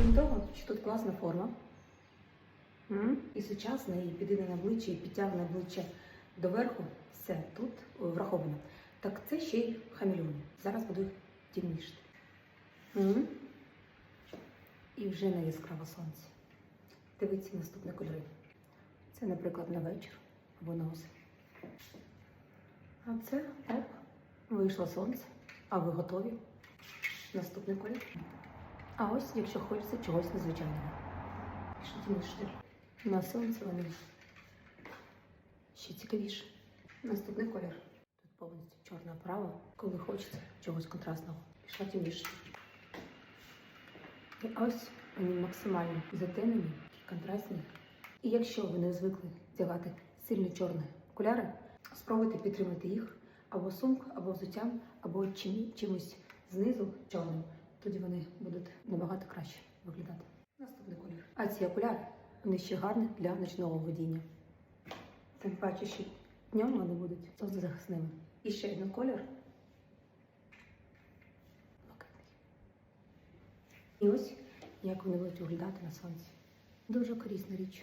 Крім того, що тут класна форма. І сучасна, і підійде обличчя, і підтягне обличчя доверху. Все тут враховано. Так це ще й хамелеони. Зараз буду їх тімнішити. М? І вже на яскраве сонце. Дивіться наступні кольори. Це, наприклад, на вечір або на осень. А це оп, вийшло сонце. А ви готові? Наступний колір. А ось, якщо хочеться чогось незвичайного. Що тімнішити. На сонце вони ще цікавіше. Наступний колір. Тут повністю чорна права, коли хочеться чогось контрастного. Пішла тімніше. І ось вони максимально затемнені, контрастні. І якщо ви не звикли вдягати сильно чорні окуляри, спробуйте підтримати їх або сумкою, або взуттям, або чим, чимось знизу чорним. Тоді вони будуть набагато краще виглядати. Наступний колір. А ці окуляри вони ще гарні для ночного водіння. Тим паче, що днем вони будуть сонцезахисними. І ще один колір. Блакитний. І ось як вони будуть виглядати на сонці. Дуже корисна річ.